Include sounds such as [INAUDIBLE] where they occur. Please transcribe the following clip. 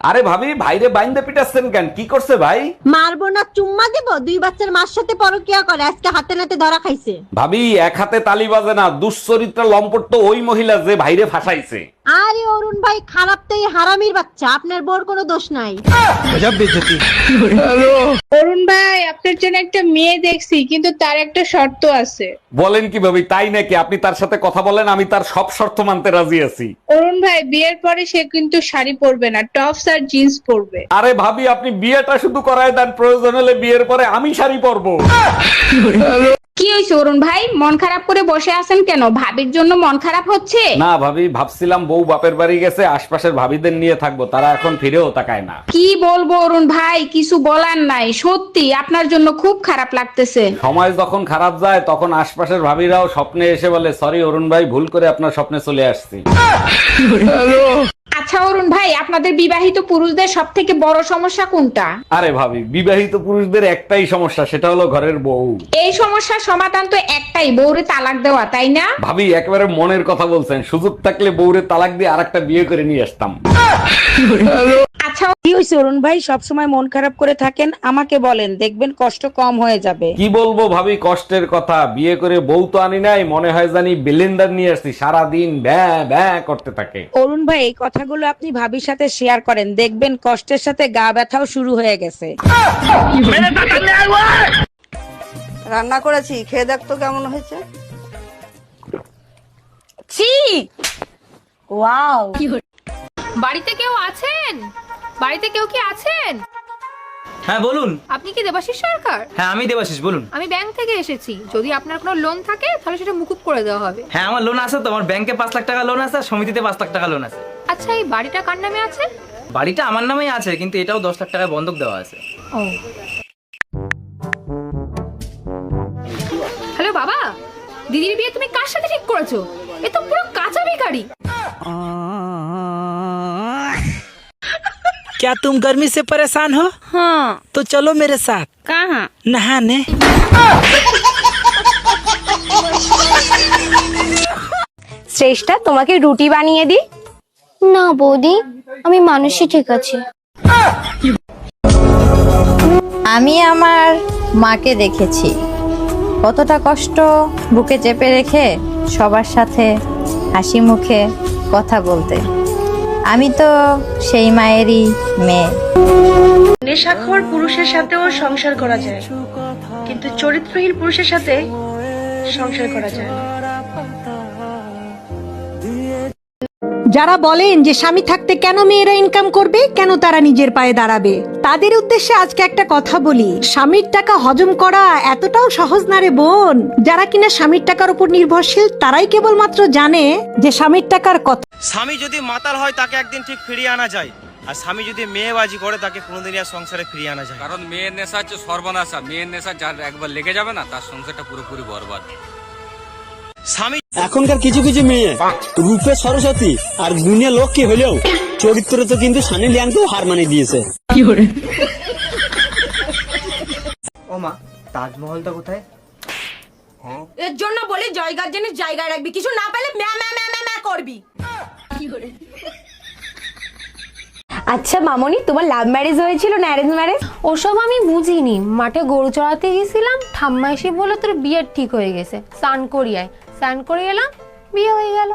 আরে ভাবি ভাইরে বাইন্দে পিটাচ্ছেন কেন? কি করছে ভাই? মারবো না চুম্মা দিব? দুই বাচ্চার মার সাথে পরকিয়া করে আজকে হাতে নাতে ধরা খাইছে। ভাবি এক হাতে তালি বাজে না দুশ্চরিত্র লম্পট তো ওই মহিলা যে ভাইরে ফাঁসাইছে। আরে অরুণ ভাই খারাপ তো এই হারামির বাচ্চা আপনার বোর কোনো দোষ নাই। অরুণ ভাই আপনার জন্য একটা মেয়ে দেখছি কিন্তু তার একটা শর্ত আছে। বলেন কি ভাবি তাই নাকি? আপনি তার সাথে কথা বলেন আমি তার সব শর্ত মানতে রাজি আছি। অরুণ ভাই বিয়ের পরে সে কিন্তু শাড়ি পরবে না টপস আর জিন্স পরবে। আরে ভাবি আপনি বিয়েটা শুধু করায় দেন প্রয়োজন হলে বিয়ের পরে আমি শাড়ি পরবো। কি হয়েছে অরুণ ভাই? মন খারাপ করে বসে আছেন কেন? ভাবির জন্য মন খারাপ হচ্ছে? না ভাবি ভাবছিলাম বউ বাপের বাড়ি গেছে আশপাশের ভাবিদের নিয়ে থাকব তারা এখন ফিরেও তাকায় না। কি বলব অরুণ ভাই কিছু বলার নাই সত্যি আপনার জন্য খুব খারাপ লাগতেছে। সময় যখন খারাপ যায় তখন আশপাশের ভাবিরাও স্বপ্নে এসে বলে সরি অরুণ ভাই ভুল করে আপনার স্বপ্নে চলে আসছি। আচ্ছা অরুণ ভাই আপনাদের বিবাহিত পুরুষদের সব থেকে বড় সমস্যা কোনটা? আরে ভাবি বিবাহিত পুরুষদের একটাই সমস্যা সেটা হলো ঘরের বউ। এই সমস্যার সমাধান তো একটাই বউরে তালাক দেওয়া তাই না? ভাবি একেবারে মনের কথা বলছেন সুযোগ থাকলে বউরে তালাক দিয়ে আরেকটা বিয়ে করে নিয়ে আসতাম। [LAUGHS] হয়েছে অরুণ ভাই সবসময় মন খারাপ করে থাকেন আমাকে বলেন দেখবেন কষ্ট কম হয়ে যাবে। কি বলব ভাবি কষ্টের কথা। বিয়ে করে বউ তো আনি নাই মনে হয় জানি বিলেন্ডার নিয়ে আসছি সারাদিন ব্যা ব্যা করতে থাকে। অরুণ ভাই এই কথাগুলো আপনি ভাবির সাথে শেয়ার করেন দেখবেন কষ্টের সাথে গা ব্যথাও শুরু হয়ে গেছে। রান্না করেছি খেয়ে দেখ তো কেমন হয়েছে। ছি! ওয়াও। বাড়িতে কেউ আছেন? বাড়িতে কেউ কি আছেন? হ্যাঁ বলুন। আপনি কি দেবাশিস সরকার? হ্যাঁ আমি দেবাশিস বলুন। আমি ব্যাংক থেকে এসেছি। যদি আপনার কোনো লোন থাকে তাহলে সেটা মুকুব করে দেওয়া হবে। হ্যাঁ আমার লোন আছে তো। আমার ব্যাংকে পাঁচ লাখ টাকা লোন আছে আর সমিতিতে পাঁচ লাখ টাকা লোন আছে। আচ্ছা এই বাড়িটা কার নামে আছে? বাড়িটা আমার নামেই আছে কিন্তু এটাও দশ লাখ টাকায় বন্ধক দেওয়া আছে। ও। হ্যালো বাবা। দিদির বিয়ে তুমি কার সাথে ঠিক করেছ? এ তো পুরো কাঁচা বেকারি क्या तुम गर्मी से परेशान हो हाँ तो चलो मेरे साथ কাহা नहाने শ্রেষ্ঠা তোমাকে রুটি বানিয়ে দিই না বৌদি আমি মানুষই ঠিক আছি আমি আমার মাকে দেখেছি কতটা কষ্ট বুকে চেপে রেখে সবার সাথে হাসি মুখে কথা বলতে আমি তো সেই মায়েরই মেয়ে। নেশাখোর পুরুষের সাথেও সংসার করা যায় কিন্তু চরিত্রহীন পুরুষের সাথে সংসার করা যায় যারা বলেন যে স্বামী থাকতে কেন মেয়েরা ইনকাম করবে? কেন তারা নিজের পায়ে দাঁড়াবে? তাদের উদ্দেশ্যে আজকে একটা কথা বলি। স্বামীর টাকা হজম করা এতটাও সহজ না রে বোন। যারা কিনা স্বামীর টাকার উপর নির্ভরশীল তারাই কেবলমাত্র জানে যে স্বামীর টাকার কত স্বামী যদি মাতাল হয় তাকে একদিন ঠিক ফিরিয়ে আনা যায়। আর স্বামী যদি মেয়েবাজি করে তাকে কোনোদিনই আর সংসারে ফিরিয়ে আনা যায় কারণ মেয়ের নেশা হচ্ছে সর্বনাশা। মেয়ের নেশা যার একবার লেগে যাবে না তার সংসারটা পুরোপুরি বরবাদ। স্বামী এখনকার কিছু কিছু মেয়ে রূপে সরস্বতী আর গুণে লক্ষ্মী হলেও? চরিত্রে তো কিন্তু সানি লিয়াংকেও হার মানিয়ে দিয়েছে। ও মা তাজমহলটা কোথায়? এর জন্য বলি জয়গার জিনিস জায়গায় রাখবি। কিছু না পেলে ম্যা ম্যা ম্যা ম্যা ম্যা করবি। আচ্ছা মামনি তোমার লাভ ম্যারেজ হয়েছিল না অ্যারেঞ্জ ম্যারেজ ওসব আমি বুঝিনি। মাঠে গরু চড়াতে গেছিলাম ঠাম্মা এসে বলে তোর বিয়ে ঠিক হয়ে গেছে। স্নান করিয়ায় স্নান করে এলাম বিয়ে হয়ে গেল।